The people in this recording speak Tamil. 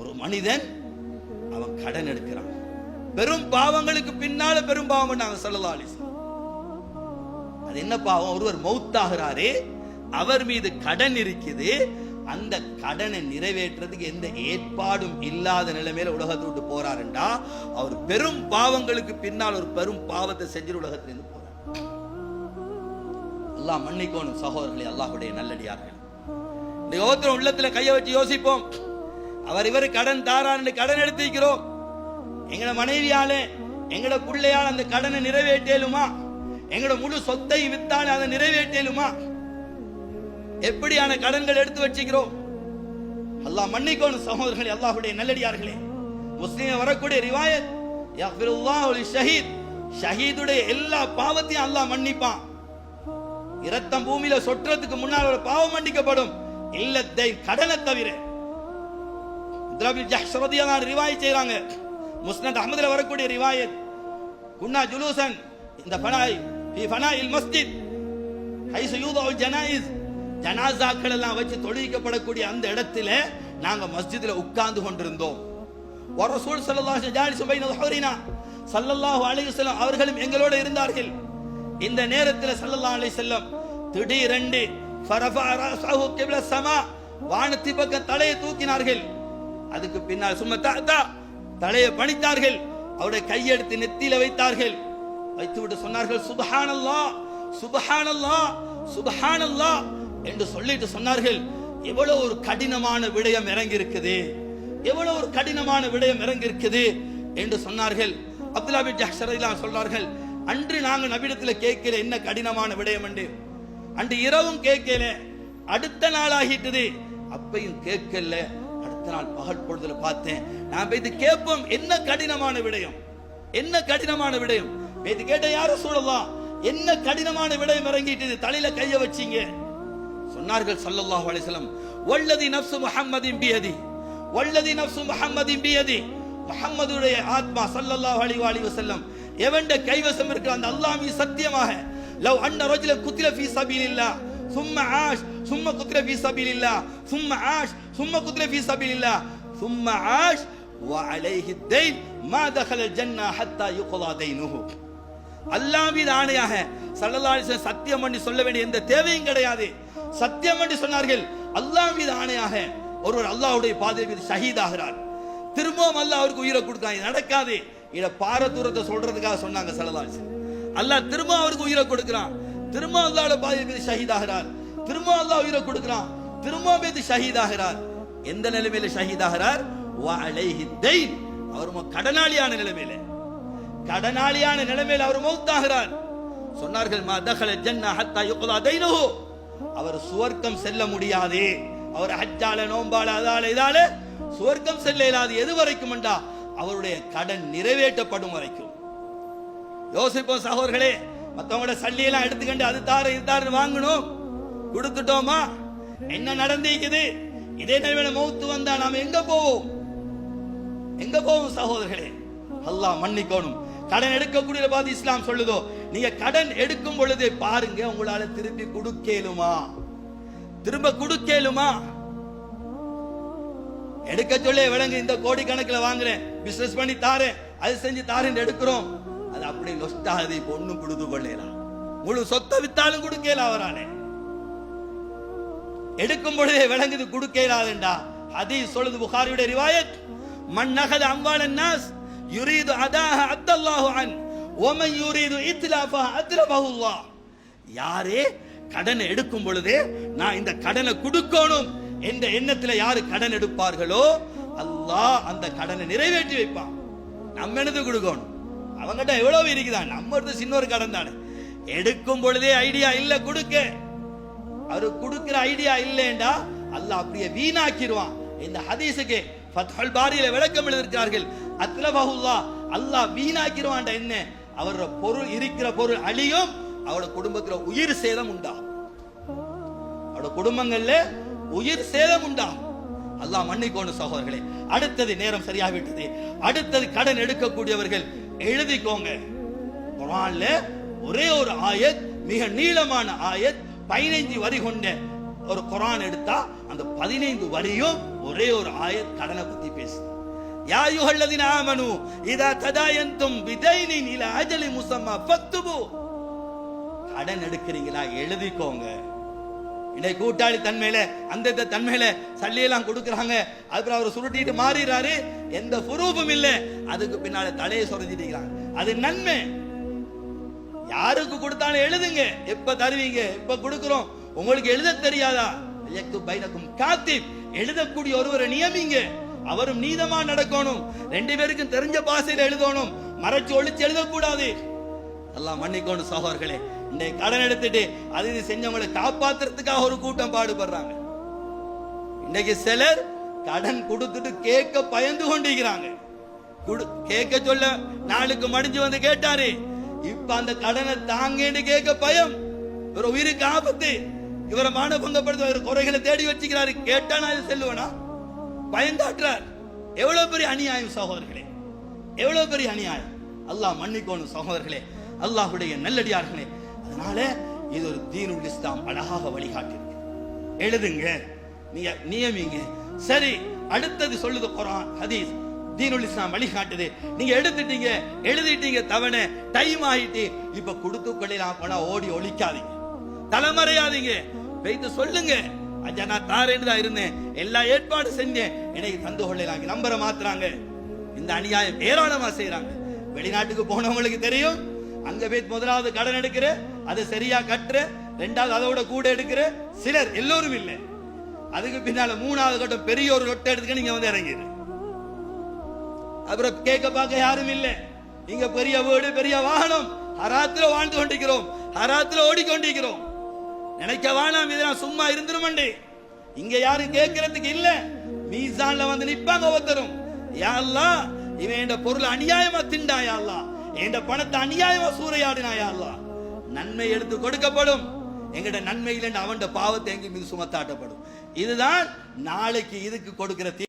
ஒரு மனிதன் அவன் கடன் எடுக்கிறான். பெரும் பாவங்களுக்கு பின்னால பெரும் பாவம் நாங்க சொல்லலாம் அது என்ன பாவம் ஒருவர் மௌத்தாகிறாரே அவர் மீது கடன் இருக்குது அந்த கடனை நிறைவேற்றுறதுக்கு எந்த ஏற்பாடும் இல்லாத நிலைமையில உலகத்தை விட்டு போறாருண்டா அவர் பெரும் பாவங்களுக்கு பின்னால் ஒரு பெரும் பாவத்தை செஞ்சு உலகத்திலிருந்து போறார். அல்லாஹ் மன்னிக்கோணும் சகோதரர்களே அல்லாஹுடைய நல்லடியார்கள். இந்த யோகத்தில் உள்ளத்துல கையை வச்சு யோசிப்போம். அவர் இவர் கடன் தாரான்னு கடன் எடுத்திருக்கிறோம். எங்களோட மனைவியாலே எங்களோட பிள்ளையால் அந்த கடனை நிறைவேற்றலுமா? எங்களோட முழு சொத்தை வித்தால் அதை நிறைவேற்றலுமா? எப்படியான கடன்கள் எடுத்து வச்சுக்கிறோம் அல்லாஹ் மன்னிக்கோணும் சகோதரர்களே அல்லாஹுடைய நல்லடியார்களே. முஸ்லீம் வரக்கூடிய ரிவாயத் யக்ஃபிருல்லாஹு லிஷஹீத் ஷஹீதுடைய எல்லா பாவத்தையும் அல்லாஹ் மன்னிப்பான். இரத்தம் பூமியில சொட்டுறதுக்கு முன்னால் ஒரு பாவம் மன்னிக்கப்படும். இல்லத்தை கடனை தவிர திரபில் ஜஹ்ஷ் ரதியல்லாஹு ரிவாயத் செய்கிறாங்க முஸ்னத் அஹ்மதுல வரக்கூடிய ரிவாயத். குன்னா ஜுலூசன் இந்த ஃபனாய் ஃபி ஃபனாயில் மஸ்ஜித் ஹைசு யூதல் ஜனாயிஸ். ஜனாசாக்கள் எல்லாம் வச்சு தொழுவிக்கப்படக்கூடிய அந்த இடத்துல நாங்க மஸ்ஜிதுல உட்கார்ந்து கொண்டிருந்தோம். ஒரு ரசூல் சல்லல்லாஹ் ஜாலி ஜாலிசு பைன சல்லல்லாஹு அலைஹி வஸல்லம் அவர்களும் எங்களோட இருந்தார்கள். இந்த நேரத்தில் சல்லல்லாஹு அலைஹி வஸல்லம் திடீரென்று ஃபரஃபா ரஸஹு கிப்ல சமா வானத்தி பக்கம் தலையை தூக்கினார்கள். அதுக்கு பின்னால் சும்மா தா தலையை பணித்தார்கள். அவருடைய கையெடுத்து நெத்தியில வைத்தார்கள். வைத்துவிட்டு சொன்னார்கள் சுபஹானல்லாஹ் சுபஹானல்லா சுபஹானல்லாஹ் என்று சொல்லிட்டு சொன்னார்கள். எவ்வளவு ஒரு கடினமான விடயம் இறங்கி இருக்குது எவ்வளவு ஒரு கடினமான விடயம் இறங்கி இருக்குது என்று சொன்னார்கள். அப்துல்லா பின் சொன்னார்கள் அன்று நாங்கள் நபிடத்தில் கேட்கல என்ன கடினமான விடயம் என்று. அன்று இரவும் கேட்கல. அடுத்த நாள் ஆகிட்டது. அப்பையும் கேட்கல. அடுத்த நாள் பகல் பொழுதுல பார்த்தேன். நான் போய் இது கேட்போம் என்ன கடினமான விடயம்? என்ன கடினமான விடயம்? இது கேட்ட யாரும் சொல்லலாம் என்ன கடினமான விடயம் இறங்கிட்டு தலையில கைய வச்சீங்க? சொன்னார்கள் சல்லல்லாஹ் அலைஹி வல்லதி நஃப்சு முஹம்மதின் பியதி வல்லதி நஃப்சு முஹம்மதின் பியதி. முஹம்மதுடைய ஆத்மா சல்லல்லாஹ் அலைஹி வஸல்லம் வஸல்லம் எவண்ட கைவசம் இருக்கிற அந்த அல்லாஹ் சத்தியமாக லவ் அன்ன ரஜுல குத்தில ஃபீ சபீலில்லாஹ். ثم عاش ثم قتل في سبيل الله ثم عاش ثم قتل في سبيل الله ثم عاش وعليه الدين ما دخل الجنة حتى يقضى دينه அல்லாஹ் மீது ஆணையாக ஸல்லல்லாஹு அலைஹி வஸல்லம் சத்தியம் பண்ணி சொல்ல வேண்டிய எந்த தேவையும் கிடையாது சத்தியம் பண்ணி சொன்னார்கள் அல்லாஹ் மீது ஆணையாக ஒருவர் அல்லாஹ்வுடைய பாதை மீது ஷஹீதாகிறார் திரும்பவும் அல்லாஹ் அவருக்கு உயிரை கொடுக்கான் இது நடக்காது இத பார தூரத்தை சொல்றதுக்காக சொன்னாங்க ஸல்லல்லாஹு அலைஹி வஸல்லம் அல்லாஹ் திரும்ப அவருக்கு உயிரை கொடுக்கிறான் திரும்ப அல்லாஹ்வுடைய பாதை மீது ஷஹீதாகிறார். திரும்ப அல்லாஹ் உயிரை கொடுக்கிறான். திரும்ப மீது ஷஹீதாகிறார். எந்த நிலைமையில ஷஹீதாகிறார்? வ அவர் கடனாளியான நிலைமையில. கடனாளியான நிலைமையில அவர் மௌத்தாகிறார். சொன்னார்கள் மா தகல ஜன்னா ஹத்தா யுக்தா தைனஹு. அவர் சுவர்க்கம் செல்ல முடியாது. அவர் ஹஜ்ஜால நோம்பால அதால இதால சுவர்க்கம் செல்ல இயலாது. எது வரைக்கும் என்றா? அவருடைய கடன் நிறைவேற்றப்படும் வரைக்கும். யோசிப்போம் சகோதர்களே மற்றவங்களோட சல்லியெல்லாம் எடுத்துக்கண்டு அது தாரு இது தாரு வாங்கணும். கொடுத்துட்டோமா? என்ன நடந்திருக்குது? இதே நிலைமையில மௌத்து வந்தா நாம எங்க போவோம்? எங்க போவோம் சகோதரர்களே? அல்லாஹ் மன்னிக்கணும். கடன் எடுக்கக்கூடிய பாதி இஸ்லாம் சொல்லுதோ நீங்க கடன் எடுக்கும் பொழுதே பாருங்க உங்களால திருப்பி கொடுக்கலுமா? திரும்ப கொடுக்கலுமா? எடுக்க சொல்லி விளங்கு இந்த கோடி கணக்கில் வாங்குறேன் பிசினஸ் பண்ணி தாரேன் அது செஞ்சு தாரேன் எடுக்கிறோம். அது அப்படி லொஸ்ட் பொண்ணு இப்ப கொடுத்து கொள்ளலாம் முழு சொத்தை வித்தாலும் கொடுக்கல அவராலே. எடுக்கும் பொழுதே விளங்குது கொடுக்கலாதுண்டா. அதே சொல்லுது புகாரியுடைய ரிவாயத். மன் அம்பாளன் நாஸ் யுரீது அதாக அத்தல்லாஹு அன் ஒமன் யுரீது இத்லாஃபா அத்லபஹு யாரே கடனை எடுக்கும் பொழுதே நான் இந்த கடனை கொடுக்கணும் என்ற எண்ணத்துல யாரு கடன் எடுப்பார்களோ அல்லாஹ் அந்த கடனை நிறைவேற்றி வைப்பான். நம்ம என்னது கொடுக்கணும்? அவங்ககிட்ட எவ்வளவு இருக்குதான் நம்ம எடுத்து சின்ன ஒரு கடன் தானே. எடுக்கும் பொழுதே ஐடியா இல்ல கொடுக்க. அவரு கொடுக்கிற ஐடியா இல்லைண்டா அல்ல அப்படியே வீணாக்கிடுவான். இந்த ஹதீஸுக்கு ஃபத்ஹுல் பாரியில விளக்கம் எழுதியிருக்கிறார்கள். அத்லபஹுல்லா அல்லாஹ் வீணாக்கிடுவான்டா என்ன? அவரோட பொருள் இருக்கிற பொருள் அழியும். அவரோட குடும்பத்துல உயிர் சேதம் உண்டாகும். அவரோட குடும்பங்கள்ல உயிர் சேதம் உண்டாகும். அல்லாஹ் மன்னிக்கோணும் சகோதரர்களே. அடுத்தது நேரம் சரியாகிவிட்டது. அடுத்தது கடன் எடுக்கக்கூடியவர்கள் எழுதிக்கோங்க. குரான்ல ஒரே ஒரு ஆயத் மிக நீளமான ஆயத் பதினைஞ்சு வரி கொண்ட ஒரு குரான் எடுத்தா அந்த பதினைந்து வரியும் ஒரே ஒரு ஆயத் கடனை பத்தி பேசு யா யுஹல்லதீன ஆமனு இதா ததாயந்தும் விதைனி இல அஜலி முசம்மா பத்துபோ கடன் எடுக்கிறீங்களா? எழுதிக்கோங்க. இன்னைக்கு கூட்டாளி தன்மையில அந்த தன்மையில சல்லியெல்லாம் கொடுக்குறாங்க. அப்புறம் அவர் சுருட்டிட்டு மாறிடுறாரு. எந்த புரூபும் இல்லை. அதுக்கு பின்னால தலையை சொரஞ்சிட்டு அது நன்மை. யாருக்கு கொடுத்தாலும் எழுதுங்க. எப்ப தருவீங்க? எப்ப கொடுக்குறோம்? உங்களுக்கு எழுத தெரியாதா? எக்கு பைனக்கும் காத்திப். எழுதக்கூடிய ஒருவரை நியமிங்க. அவரும் நீதமா நடக்கணும். ரெண்டு பேருக்கும் தெரிஞ்ச பாசையில எழுதணும். மறைச்சு ஒளிச்சு எழுதக்கூடாது. எல்லாம் மன்னிக்கணும் சகோதர்களே இன்னைக்கு கடன் எடுத்துட்டு அது இது செஞ்சவங்களை காப்பாத்துறதுக்காக ஒரு கூட்டம் பாடுபடுறாங்க. இன்னைக்கு சிலர் கடன் கொடுத்துட்டு கேட்க பயந்து கொண்டிருக்கிறாங்க. குடு- கேட்க சொல்ல நாளுக்கு மடிஞ்சு வந்து கேட்டாரு. இப்ப அந்த கடனை தாங்கன்னு கேட்க பயம். ஒரு உயிருக்கு ஆபத்து. இவரை மானபங்கப்படுத்த இவர் குறைகளை தேடி வச்சுக்கிறாரு. கேட்டா நான் இதை செல்லுவேனா? பயந்தாட்டுறார் எவ்வளவு பெரிய அநியாயம் சகோதரர்களே. எவ்வளவு பெரிய அநியாயம். அல்லாஹ் மன்னிக்கோணும் சகோதரர்களே. அல்லாஹுடைய நல்லடியார்களே. அதனால இது ஒரு தீனுல் இஸ்லாம் அழகாக வழிகாட்டிருக்கு எழுதுங்க நீங்க நியமிங்க. சரி அடுத்தது சொல்லுது குரான் ஹதீஸ். தீனுல் இஸ்லாம் வழிகாட்டுது. நீங்க எடுத்துட்டீங்க எழுதிட்டீங்க தவணை டைம் ஆயிட்டு. இப்ப கொடுத்து கொள்ளலாம் போனா ஓடி ஒழிக்காதீங்க. தலைமறையாதீங்க. வைத்து சொல்லுங்க. ஐயா நான் தாரேன்னு தான் இருந்தேன். எல்லா ஏற்பாடு செஞ்சேன். எனக்கு தந்து கொள்ளலாங்க நம்பரை மாத்துறாங்க இந்த அநியாயம் ஏராளமா செய்யறாங்க வெளிநாட்டுக்கு போனவங்களுக்கு தெரியும். அங்க போய் முதலாவது கடன் எடுக்கிற அதை சரியா கட்டுற ரெண்டாவது அதோட கூட எடுக்கிற சிலர் எல்லோரும் இல்லை. அதுக்கு பின்னால மூணாவது கட்டம் பெரிய ஒரு ரொட்டை எடுத்துக்க நீங்க வந்து இறங்கிடு அப்புறம் கேட்க பார்க்க யாரும் இல்லை. இங்க பெரிய வீடு பெரிய வாகனம். ஹராத்துல வாழ்ந்து கொண்டிருக்கிறோம். ஹராத்துல ஓடிக்கொண்டிருக்கிறோம். நினைக்க வேணாம் இதெல்லாம் சும்மா இருந்துருமண்டே. இங்க யாரும் கேட்கறதுக்கு இல்ல. மீசான்ல வந்து நிப்பாங்க ஒருத்தரும். யாருலாம் இவன் என் பொருள் அநியாயமா திண்டா என் பணத்தை அநியாயமா சூறையாடினா யா நன்மை எடுத்து கொடுக்கப்படும். எங்கட நன்மையில் அவன் பாவத்தை எங்க மீது சுமத்தாட்டப்படும். இதுதான் நாளைக்கு இதுக்கு கொடுக்கிற தீ-